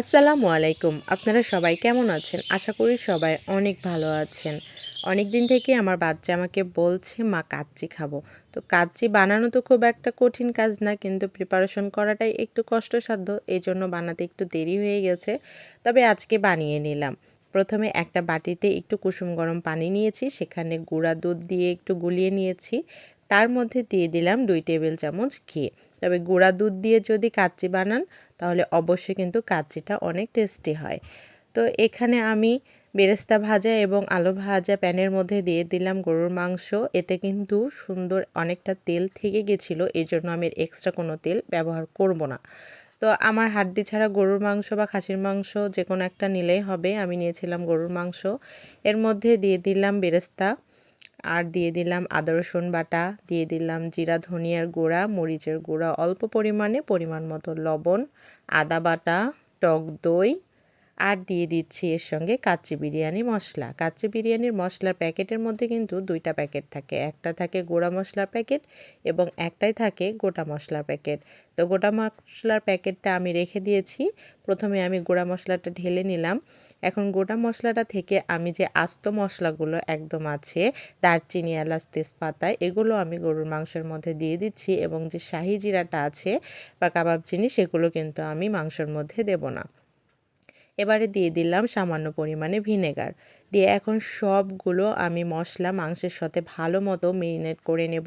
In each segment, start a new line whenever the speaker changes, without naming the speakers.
আসসালামু আলাইকুম। আপনারা সবাই কেমন আছেন? আশা করি সবাই অনেক ভালো আছেন। অনেক দিন থেকে আমার বাচ্চা আমাকে বলছে, মা, কাচ্চি খাব। তো কাচ্চি বানানো তো খুব একটা কঠিন কাজ না, কিন্তু প্রিপারেশন করাটাই একটু কষ্টসাধ্য। এই জন্য বানাতে একটু দেরি হয়ে গেছে, তবে আজকে বানিয়ে নিলাম। প্রথমে একটা বাটিতে একটু কুসুম গরম পানি নিয়েছি, সেখানে গুঁড়া দুধ দিয়ে একটু গুলিয়ে নিয়েছি। তার মধ্যে দিয়ে দিলাম দুই টেবিল চামচ ঘি। তবে গুঁড়া দুধ দিয়ে যদি কাচ্চি বানান, তাহলে অবশ্যই কিন্তু কাচ্চিটা অনেক টেস্টি হয়। তো এখানে আমি বেরেস্তা ভাজা এবং আলু ভাজা প্যানের মধ্যে দিয়ে দিলাম গরুর মাংস। এতে কিন্তু সুন্দর অনেকটা তেল থেকে গেছিল এই জন্য আমি এক্সট্রা কোনো তেল ব্যবহার করব না। তো আমার হাড্ডি ছাড়া গরুর মাংস বা খাসির মাংস যে কোনো একটা নিলেই হবে। আমি নিয়েছিলাম গরুর মাংস। এর মধ্যে দিয়ে দিলাম বেরেস্তা। আর দিয়ে দিলাম আদা, রসুন বাটা, দিয়ে দিলাম জিরা, ধনিয়ার গুঁড়া, মরিচের গুঁড়া, অল্প পরিমাণে পরিমাণ মতো লবণ, আদা বাটা, টক দই, আর দিয়ে দিচ্ছি এর সঙ্গে কাচ্চি বিরিয়ানি মশলা। কাচ্চি বিরিয়ানির মশলার প্যাকেটের মধ্যে কিন্তু দুইটা প্যাকেট থাকে। একটা থাকে গোড়া মশলার প্যাকেট এবং একটাই থাকে গোটা মশলার প্যাকেট। তো গোটা মশলার প্যাকেটটা আমি রেখে দিয়েছি। প্রথমে আমি গোড়া মশলাটা ঢেলে নিলাম। এখন গোটা মশলাটা থেকে আমি যে আস্ত মশলাগুলো একদম আছে, দারচিনি, এলাচ, তেজপাতা, এগুলো আমি গরুর মাংসের মধ্যে দিয়ে দিচ্ছি এবং যে শাহি জিরাটা আছে বা কাবাব চিনি, সেগুলো কিন্তু আমি মাংসের মধ্যে দেব না। এবারে দিয়ে দিলাম সামান্য পরিমাণে ভিনেগার। দিয়ে এখন সবগুলো আমি মশলা মাংসের সাথে ভালো মতো মেরিনেট করে নেব।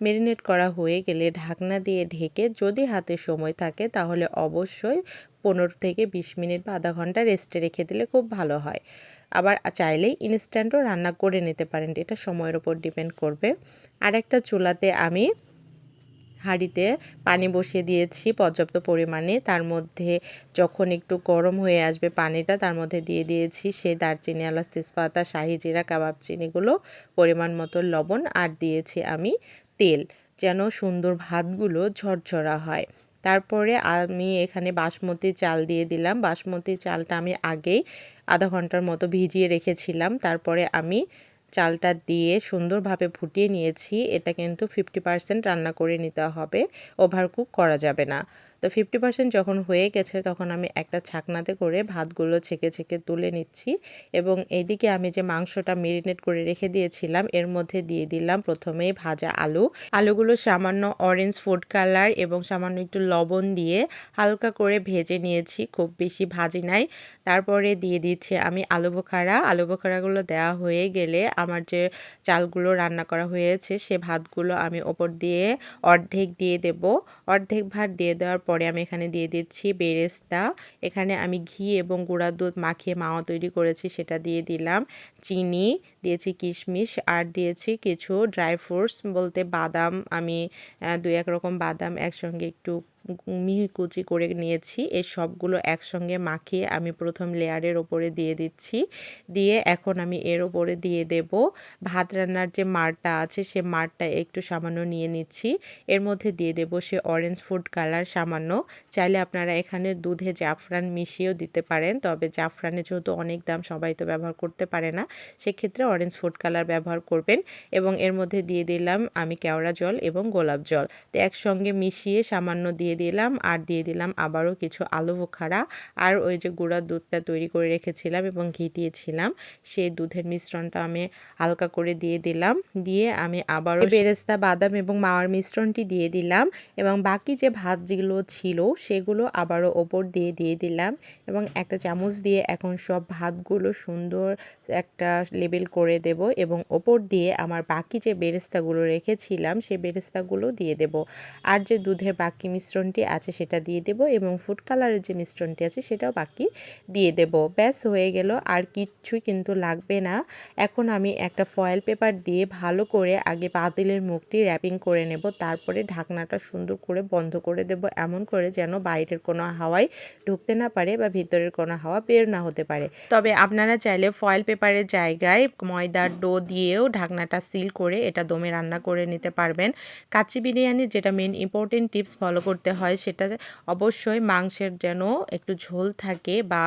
মেরিনেট করা হয়ে গেলে ঢাকনা দিয়ে ঢেকে যদি হাতে সময় থাকে তাহলে অবশ্যই পনেরো থেকে বিশ মিনিট বা আধা ঘণ্টা রেস্টে রেখে দিলে খুব ভালো হয়। আবার চাইলেই ইনস্ট্যান্টও রান্না করে নিতে পারেন, এটা সময়ের ওপর ডিপেন্ড করবে। আর একটা চুলাতে আমি হাঁড়িতে পানি বসিয়ে দিয়েছি পর্যাপ্ত পরিমাণে, তার মধ্যে যখন একটু গরম হয়ে আসবে পানিটা, তার মধ্যে দিয়ে দিয়েছি সে দারচিনি, এলাচ, তেজপাতা, শাহি জিরা, কাবাব চিনিগুলো, পরিমাণ মতো লবণ, আর দিয়েছি আমি তেল, যেন সুন্দর ভাতগুলো ঝরঝরা হয়। তারপরে আমি এখানে বাসমতি চাল দিয়ে দিলাম। বাসমতি চালটা আমি আগেই আধা ঘণ্টার মতো ভিজিয়ে রেখেছিলাম। তারপরে আমি চালটা দিয়ে সুন্দরভাবে ফুটিয়ে নিয়েছি। এটা কিন্তু ফিফটি পার্সেন্ট রান্না করে নিতে হবে। ওভারকুক করা যাবে না। তো ফিফটি পার্সেন্ট যখন হয়ে গেছে, তখন আমি একটা ছাকনাতে করে ভাতগুলো ছেঁকে ছেঁকে তুলে নিচ্ছি এবং এইদিকে আমি যে মাংসটা মেরিনেট করে রেখে দিয়েছিলাম, এর মধ্যে দিয়ে দিলাম প্রথমেই ভাজা আলু। আলুগুলো সামান্য অরেঞ্জ ফুড কালার এবং সামান্য একটু লবণ দিয়ে হালকা করে ভেজে নিয়েছি, খুব বেশি ভাজি নাই। তারপরে দিয়ে দিচ্ছি আমি আলু বোখারা। আলু বোখারাগুলো দেওয়া হয়ে গেলে আমার যে চালগুলো রান্না করা হয়েছে, সে ভাতগুলো আমি ওপর দিয়ে অর্ধেক দিয়ে দেব। অর্ধেক ভাত দিয়ে দেওয়ার পরে আমি এখানে দিয়ে দিচ্ছি বেরেস্তা। এখানে আমি ঘি এবং গুঁড়া দুধ মাখিয়ে মাওয়া তৈরি করেছি, সেটা দিয়ে দিলাম। চিনি দিয়েছি কিশমিশ আর দিয়েছি কিছু ড্রাই ফ্রুটস বলতে বাদাম। আমি দু এক রকম বাদাম একসঙ্গে একটু মিহি কুচি করে নিয়েছি। এই সবগুলো একসঙ্গে মাখিয়ে আমি প্রথম লেয়ারের ওপরে দিয়ে দিচ্ছি। দিয়ে এখন আমি এর ওপরে দিয়ে দেব ভাত রান্নার যে মারটা আছে সে মারটা একটু সামান্য নিয়ে নিচ্ছি। এর মধ্যে দিয়ে দেব সে অরেঞ্জ ফুড কালার সামান্য। চাইলে আপনারা এখানে দুধে জাফরান মিশিয়েও দিতে পারেন, তবে জাফরানে যেহেতু অনেক দাম, সবাই তো ব্যবহার করতে পারে না, সেক্ষেত্রে অরেঞ্জ ফুড কালার ব্যবহার করবেন এবং এর মধ্যে দিয়ে দিলাম আমি কেওড়া জল এবং গোলাপ জল। তো একসঙ্গে মিশিয়ে সামান্য দিয়ে দিয়ে দিলাম আর দিয়ে দিলাম আবারও কিছু আলু বোখারা আর ওই যে গুঁড়ার দুধটা তৈরি করে রেখেছিলাম এবং ঘি দিয়েছিলাম। সেই দুধের মিশ্রণটা আমি হালকা করে দিয়ে দিলাম দিয়ে আমি আবারও বেরেস্তা বাদাম এবং মাওয়ার মিশ্রণটি দিয়ে দিলাম এবং বাকি যে ভাত যেগুলো ছিল সেগুলো আবারও ওপর দিয়ে দিয়ে দিলাম এবং একটা চামচ দিয়ে এখন সব ভাতগুলো সুন্দর একটা লেবেল করে দেব এবং ওপর দিয়ে আমার বাকি যে বেরেস্তাগুলো রেখেছিলাম সে বেরেস্তাগুলো দিয়ে দেব। আর যে দুধের বাকি মিশ্রণ মিশ্রণটি আছে সেটা দিয়ে দেব এবং ফুড কালারের যে মিশ্রণটি আছে সেটাও বাকি দিয়ে দেব। ব্যাস, হয়ে গেল। আর কিচ্ছুই কিন্তু লাগবে না। এখন আমি একটা ফয়েল পেপার দিয়ে ভালো করে আগে পাতিলের মুখটি র্যাপিং করে নেব। তারপরে ঢাকনাটা সুন্দর করে বন্ধ করে দেব। এমন করে যেন বাইরের কোনো হাওয়াই ঢুকতে না পারে বা ভিতরের কোনো হাওয়া বের না হতে পারে। তবে আপনারা চাইলে ফয়েল পেপারের জায়গায় ময়দার ডো দিয়েও ঢাকনাটা সিল করে এটা দমে রান্না করে নিতে পারবেন। কাচ্চি বিরিয়ানির যেটা মেন ইম্পর্টেন্ট টিপস ফলো করতে হয় সেটা অবশ্যই মাংসের যেন একটু ঝোল থাকে বা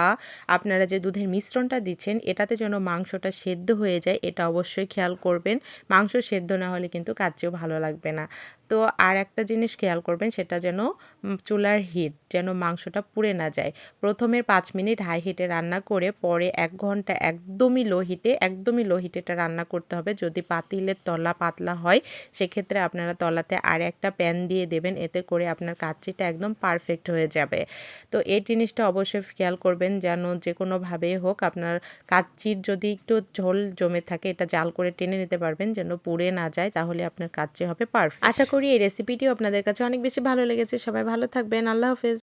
আপনারা যে দুধের মিশ্রণটা দিচ্ছেন, এটাতে যেন মাংসটা সেদ্ধ হয়ে যায়, এটা অবশ্যই খেয়াল করবেন। মাংস সেদ্ধ না হলে কিন্তু কাচ্চেও ভালো লাগবে না। তো আর একটা জিনিস খেয়াল করবেন, সেটা যেন চুলার হিট যেন মাংসটা পুড়ে না যায়। প্রথমের পাঁচ মিনিট হাই হিটে রান্না করে, পরে এক ঘণ্টা একদমই লো হিটে একদমই লো হিটে এটা রান্না করতে হবে। যদি পাতিলের তলা পাতলা হয়, সেক্ষেত্রে আপনারা তলাতে আর একটা প্যান দিয়ে দেবেন, এতে করে আপনার কাচ্চিটা একদম পারফেক্ট হয়ে যাবে। তো এই জিনিসটা অবশ্যই খেয়াল করবেন, যেন যে কোনোভাবেই হোক আপনার কাচ্চির যদি একটু ঝোল জমে থাকে, এটা জাল করে টেনে নিতে পারবেন, যেন পুড়ে না যায়, তাহলে আপনার কাচ্চি হবে পারফেক্ট আশা করি এই রেসিপিটিও আপনাদের কাছে অনেক বেশি ভালো লেগেছে। সবাই ভালো থাকবেন। আল্লাহ হাফেজ।